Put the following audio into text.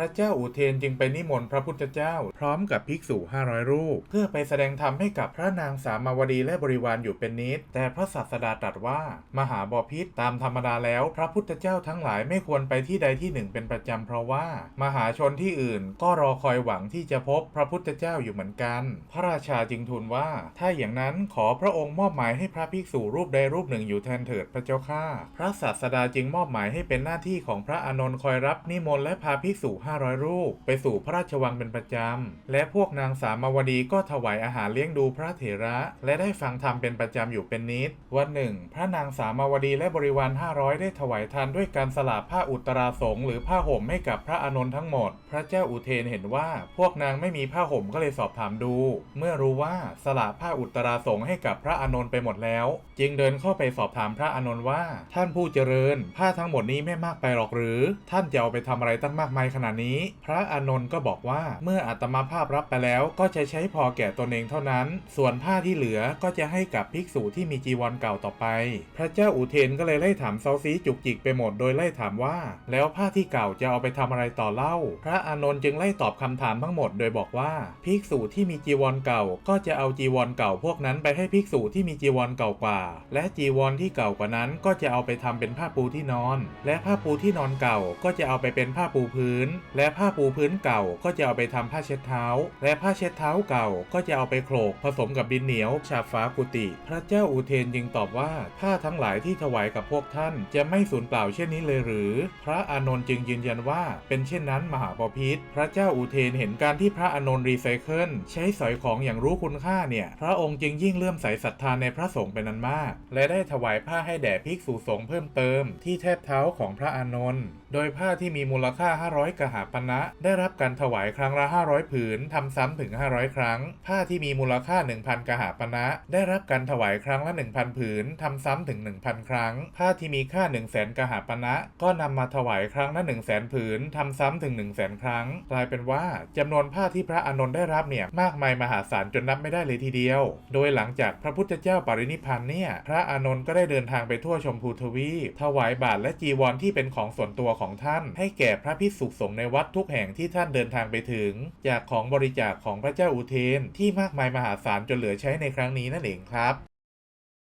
ระเจ้าอุเทนจึงไปนิมนต์พระพุทธเจ้า พร้อมกับภิกษุ 500 รูป เพื่อไปแสดงธรรมให้กับพระนางสามาวดีและบริวารอยู่เป็นนิด แต่พระศาสดาตรัสว่า มหาบพิษตามธรรมดาแล้ว พระพุทธเจ้าทั้งหลายไม่ควรไปที่ใดที่หนึ่งเป็นประจำเพราะว่า มหาชนที่อื่นก็รอคอยหวังที่จะพบพระพุทธเจ้าอยู่เหมือนกัน พระราชาจึงทูลว่า ถ้าอย่างนั้นขอพระองค์มอบหมายให้พระภิกษุรูปใดรูปหนึ่งอยู่แทนเถิดพระเจ้าข้าพระศาสดาจึงมอบหมายให้เป็นหน้าที่ของพระอานนท์คอยรับนิมนต์และพาภิกษุ500 รูป ไปสู่พระราชวังเป็นประจำ และพวกนางสามาวดีก็ถวายอาหารเลี้ยงดูพระเถระ และได้ฟังธรรมเป็นประจำอยู่เป็นนิด วันหนึ่ง พระนางสามาวดีและบริวาร 500 ได้ถวายทานด้วยการสละผ้าอุตราสงหรือผ้าห่มให้กับพระอานนท์ทั้งหมด พระเจ้าอุเทนเห็นว่าพวกนางไม่มีผ้าห่มก็เลยสอบถามดู เมื่อรู้ว่าสละผ้าอุตราสงให้กับพระอานนท์ไปหมดแล้ว จึงเดินเข้าไปสอบถามพระอานนท์ว่า ท่านผู้เจริญ ผ้าทั้งหมดนี้ไม่มากไปหรอกหรือ ท่านจะเอาไปทำอะไรตั้งมากมายขนาดนี้ พระอานนท์ก็บอกว่าเมื่ออาตมาภาพรับไปแล้วก็จะใช้พอแก่ตนเองเท่านั้น ส่วนผ้าที่เหลือก็จะให้กับภิกษุที่มีจีวรเก่าต่อไป พระเจ้าอุเทนก็เลยไล่ถามเซาซีจุกจิกไปหมดโดยไล่ถามว่า แล้วผ้าที่เก่าจะเอาไปทำอะไรต่อเล่า พระอานนท์จึงไล่ตอบคำถามทั้งหมดโดยบอกว่าภิกษุที่มีจีวรเก่าก็จะเอาจีวรเก่าพวกนั้นไปให้ภิกษุที่มีจีวรเก่ากว่า และจีวรที่เก่ากว่านั้นก็จะเอาไปทำเป็นผ้าปูที่นอน และผ้าปูที่นอนเก่าก็จะเอาไปเป็นผ้าปูพื้นและผ้าปูพื้นเก่าก็จะเอาไปทำผ้าเช็ดเท้า และผ้าเช็ดเท้าเก่าก็จะเอาไปโขลกผสมกับดินเหนียวฉาบฟ้ากุฏิพระเจ้าอุเทนจึงตอบว่าผ้าทั้งหลายที่ถวายกับพวกท่านจะไม่สูญเปล่าเช่นนี้เลยหรือ พระอานนท์จึงยืนยันว่า เป็นเช่นนั้นมหาปพิธพระเจ้าอุเทนเห็นการที่พระอานนท์รีไซเคิลใช้สอยของอย่างรู้คุณค่าเนี่ย พระองค์จึงยิ่งเลื่อมใสศรัทธาในพระสงฆ์เป็นนันมาก และได้ถวายผ้าให้แด่ภิกษุสงฆ์เพิ่มเติม ที่แทบเท้าของพระอานนท์โดยผ้าที่มีมูลค่า 500กหาปณะ ได้รับการถวายครั้งละ 500 ผืนทำซ้ำถึง 500 ครั้ง ผ้าที่มีมูลค่า 1,000 กหาปณะ ได้รับการถวายครั้งละ 1,000 ผืนทำซ้ำถึง 1,000 ครั้ง ผ้าที่มีค่า 1 0 0 0 0แสนกหาปณะ ก็นำมาถวายครั้งละ 1 0 0 0 0แสนผืนทำซ้ำถึง 1 0 0 0 0แสนครั้ง กลายเป็นว่าจำนวนผ้าที่พระอานนท์ได้รับเนี่ยมากมายมหาศาลจนนับไม่ได้เลยทีเดียว โดยหลังจากพระพุทธเจ้าปรินิพพานเนี่ยพระอานนท์ก็ได้เดินทางไปทั่วชมพูทวีปถวายบาตรและจีวรที่เป็นของส่วนตัวของท่าน ให้แก่พระภิกษุสงฆ์ในวัดทุกแห่งที่ท่านเดินทางไปถึง จากของบริจาคของพระเจ้าอุเทนที่มากมายมหาศาลจนเหลือใช้ในครั้งนี้นั่นเองครับ